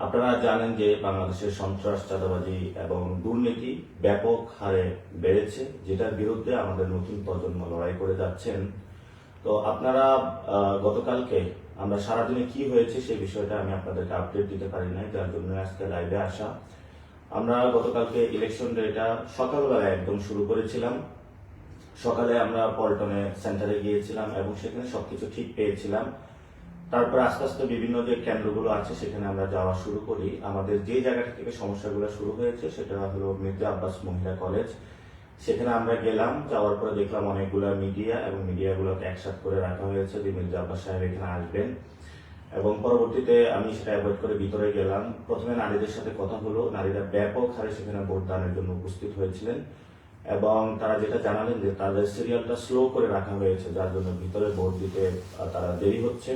আপনারা জানেন যে বাংলাদেশের সন্ত্রাস, চাঁদাবাজি এবং দুর্নীতি ব্যাপক হারে বেড়েছে, যেটার বিরুদ্ধে আমাদের নতুন প্রজন্ম লড়াই করে যাচ্ছেন। তো আপনারা গতকালকে আমরা সারাদিনে কি হয়েছে সেই বিষয়টা আমি আপনাদেরকে আপডেট দিতে পারি নাই, যার জন্য আজকে লাইভে আসা। আমরা গতকালকে ইলেকশন ডেটা সকালবেলায় একদম শুরু করেছিলাম। সকালে আমরা পল্টনে সেন্টারে গিয়েছিলাম এবং সেখানে সবকিছু ঠিক পেয়েছিলাম। তারপর আস্তে আস্তে বিভিন্ন যে কেন্দ্রগুলো আছে, সেখানে আমরা যাওয়া শুরু করি। আমাদের যে জায়গাটা থেকে সমস্যাগুলো শুরু হয়েছে, সেটা হলো মির্জা আব্বাস মহিলা কলেজ। সেখানে আমরা গেলাম, যাওয়ার পরে দেখলাম অনেকগুলো মিডিয়া এবং মিডিয়াগুলোকে একসাথে করে রাখা হয়েছে যে মির্জা আব্বাস সাহেব এখানে আসবেন। এবং পরবর্তীতে আমি সেটা অ্যাভয়েড করে ভিতরে গেলাম। প্রথমে নারীদের সাথে কথা হলো। নারীরা ব্যাপক হারে সেখানে ভোট দানের জন্য উপস্থিত হয়েছিলেন। এবং তারা যেটা জানালেন যে তাদের সিরিয়ালটা স্লো করে রাখা হয়েছে, যার জন্য ভিতরে ভোট দিতে তারা দেরি হচ্ছে।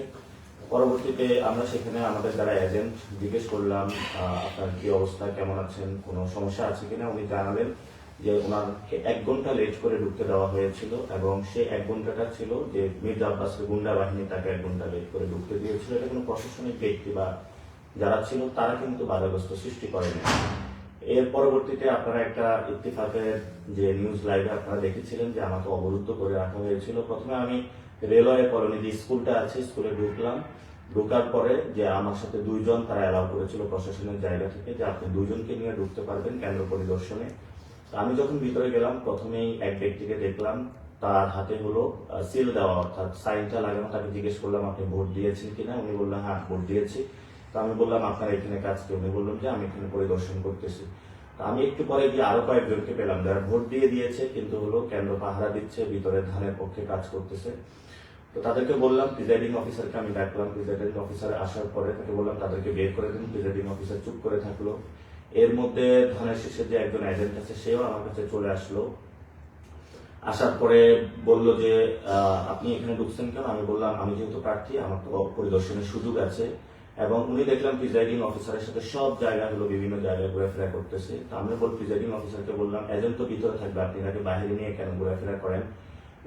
পরবর্তীতে আমরা সেখানে আমাদের যারা এজেন্ট জিজ্ঞেস করলাম আপনার কি অবস্থা, কেমন আছেন, কোনো সমস্যা আছে কিনা, উনি জানালেন যে ওনাকে এক ঘণ্টা লেট করে ঢুকতে দেওয়া হয়েছিল এবং সেই এক ঘন্টাটা ছিল যে মির্জা আব্বাসের গুন্ডা বাহিনী তাকে এক ঘণ্টা লেট করে ঢুকতে দিয়েছিল। এটা কোনো প্রশাসনিক ব্যক্তি বা যারা ছিল তারা কিন্তু বাধাগ্রস্ত সৃষ্টি করেনি। এর পরবর্তীতে আপনারা একটা ইত্তিফাকের যে নিউজ লাইভে আপনারা দেখেছিলেন যে আমাকে অবরুদ্ধ করে রাখা হয়েছিল। প্রথমে আমি রেলওয়ে কলোনি যে স্কুলটা আছে, স্কুলে ঢুকলাম। ঢোকার পরে যে আমার সাথে দুইজন তারা অ্যালাউ করেছিল প্রশাসনের জায়গা থেকে যে আপনি দুইজনকে নিয়ে ঢুকতে পারবেন কেন্দ্র পরিদর্শনে। আমি যখন ভিতরে গেলাম, প্রথমেই এক ব্যক্তিকে দেখলাম, তার হাতে হলো সিল দেওয়া, অর্থাৎ সাইনটা লাগানো, তাকে জিজ্ঞেস করলাম, আপনি ভোট দিয়েছেন কিনা? উনি বললেন হ্যাঁ ভোট দিয়েছি। তো আমি বললাম, আপনার এখানে কাজ কি উনি বললাম যে, আমি এখানে পরিদর্শন করতেছি। আমি একটু পরে গিয়ে আরও কয়েকজনকে পেলাম, যারা ভোট দিয়ে দিয়েছে, কিন্তু হলো কেন্দ্র পাহারা দিচ্ছে, ভিতরে ধানের পক্ষে কাজ করতেছে। তো তাদেরকে বললাম, প্রিজাইডিং অফিসারকে আমি ডাকলাম। প্রিজাইডিং অফিসার আসার পরে তাকে বললাম, তাদেরকে বের করে দিন। প্রিজাইডিং অফিসার চুপ করে থাকল। এর মধ্যে ধানের শেষের যে একজন এজেন্ট আছে, সেও আমার কাছে চলে আসলো। আসার পরে বলল যে আপনি এখানে ঢুকছেন কেন? আমি বললাম, আমি যেহেতু প্রার্থী, আমার তো পরিদর্শনের সুযোগ আছে। এবং উনি দেখলাম প্রিজাইডিং অফিসারের সাথে সব জায়গাগুলো, বিভিন্ন জায়গায় ঘোরাফেরা করতেছে। তো আমি বল প্রিজাইডিং অফিসারকে বললাম, এজেন্ট তো ভিতরে থাকবে, আপনি তাকে বাইরে নিয়ে কেন ঘোরাফেরা করেন?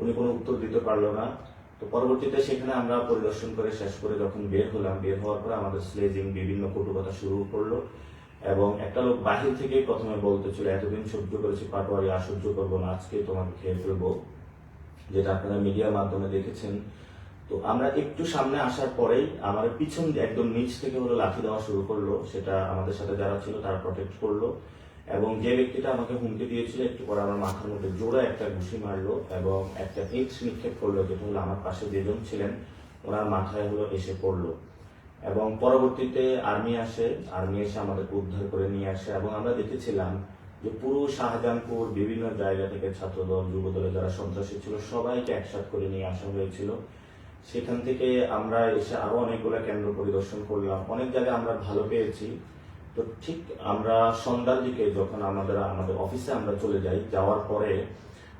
উনি কোনো উত্তর দিতে পারল না। তো পরবর্তীতে সেখানে আমরা পরিদর্শন করে শেষ করে যখন বের হলাম, বের হওয়ার পরে আমাদের স্লেজিং বিভিন্ন কটুকথা শুরু করল এবং একটা লোক বাহির থেকে প্রথমে বলতেছিল এতদিন সহ্য করেছি, পাটোয়ারি, আর সহ্য করব না, আজকে তোমাকে খেয়ে ফেলব। যেটা আপনারা মিডিয়ার মাধ্যমে দেখেছেন। তো আমরা একটু সামনে আসার পরেই আমার পিছন একদম নিচ থেকে হলো লাঠি দেওয়া শুরু করল, সেটা আমাদের সাথে যারা ছিল তারা প্রটেক্ট করল এবং যে ব্যক্তিটা আমাকে হুমকি দিয়েছিল, একটু পরে আমার মাথার মধ্যে জোড়া একটা ঘুষি মারলো এবং একটা ইট নিক্ষেপ করল, যেটা হলো আমার পাশে যেজন ছিলেন, ওনার মাথায় হলো এসে পড়ল। এবং পরবর্তীতে আর্মি আসে আর্মি এসে আমাদেরকে উদ্ধার করে নিয়ে আসে এবং আমরা দেখেছিলাম যে পুরো শাহজাহানপুর, বিভিন্ন জায়গা থেকে ছাত্রদল, যুবদলের যারা সন্ত্রাসী ছিল, সবাইকে একসাথ করে নিয়ে আসা হয়েছিল। সেখান থেকে আমরা এসে আরও অনেকগুলো কেন্দ্র পরিদর্শন করলাম। অনেক জায়গায় আমরা ভালো পেয়েছি। তো ঠিক আমরা সন্ধ্যার দিকে যখন আমাদের আমাদের অফিসে আমরা চলে যাই, যাওয়ার পরে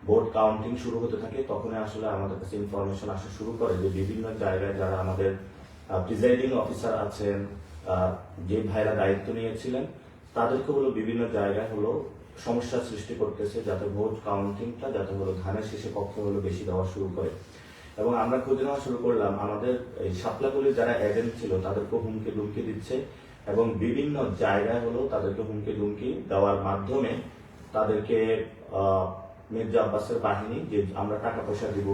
ভোট কাউন্টিং শুরু হতে থাকে, তখনই আসলে আমাদের কাছে ইনফরমেশন আসা শুরু করে যে বিভিন্ন জায়গায় যারা আমাদের প্রিজাইডিং অফিসার আছেন যে ভাইরা দায়িত্ব নিয়েছিলেন, তাদেরকে হলো বিভিন্ন জায়গায় হলো সমস্যা সৃষ্টি করতেছে, যাতে ভোট কাউন্টিংটা যাতে হলো ধানের শেষে পক্ষে হলো বেশি দেওয়া শুরু করে। এবং আমরা খুঁজে নেওয়া শুরু করলাম, আমাদের এই সাপলাগুলির যারা এজেন্ট ছিল, তাদেরকে হুমকি দুমকি দিচ্ছে এবং বিভিন্ন জায়গায় হলো তাদেরকে হুমকি দুমকি দেওয়ার মাধ্যমে তাদেরকে মির্জা আব্বাসের বাহিনী যে আমরা টাকা পয়সা দিব,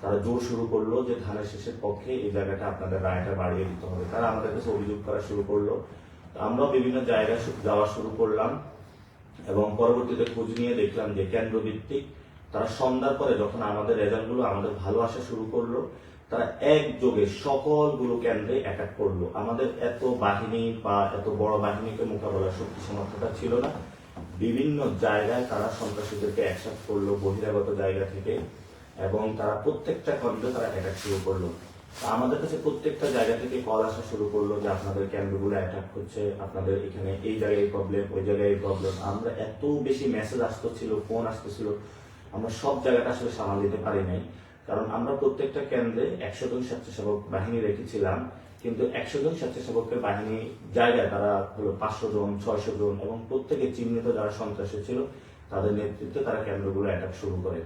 তারা জোর শুরু করল যে ধানের শেষের পক্ষে এই জায়গাটা আপনাদের রায়টা বাড়িয়ে দিতে হবে। তারা আমাদের কাছে অভিযোগ করা শুরু করল। তো আমরাও বিভিন্ন জায়গায় যাওয়া শুরু করলাম এবং পরবর্তীতে খোঁজ নিয়ে দেখলাম যে কেন্দ্র ভিত্তিক তারা সন্ধ্যার পরে যখন আমাদের রেজাল্টগুলো আমাদের ভালো আসা শুরু করল, তারা একযোগে সকলগুলো কেন্দ্রে অ্যাটাক করল। আমাদের এত বাহিনী বা এত বড় বাহিনীকে মোকাবেলার শক্তি সামর্থ্যটা ছিল না। বিভিন্ন জায়গায় তারা সন্ত্রাসীদেরকে একসাথ করল, বহিরাগত জায়গা থেকে, এবং তারা প্রত্যেকটা কেন্দ্রে তারা অ্যাটাক শুরু করল। আমাদের কাছে প্রত্যেকটা জায়গা থেকে কল আসা শুরু করল যে আপনাদের কেন্দ্রগুলো অ্যাটাক হচ্ছে, আপনাদের এখানে এই জায়গায় প্রবলেম ওই জায়গায় প্রবলেম আমরা এত বেশি মেসেজ আসতেছিল ফোন আসতেছিল আমরা সব জায়গাটা আসলে সামাল দিতে পারি নাই। কারণ আমরা প্রত্যেকটা কেন্দ্রে একশো জন স্বেচ্ছাসেবক বাহিনী রেখেছিলাম, কিন্তু একশো জন স্বেচ্ছাসেবকের বাহিনী জায়গায় তারা হলো পাঁচশো জন, ছয়শো জন এবং প্রত্যেকে চিহ্নিত যারা সন্ত্রাসী ছিল, তাদের নেতৃত্বে তারা কেন্দ্রগুলো অ্যাটাক শুরু করে।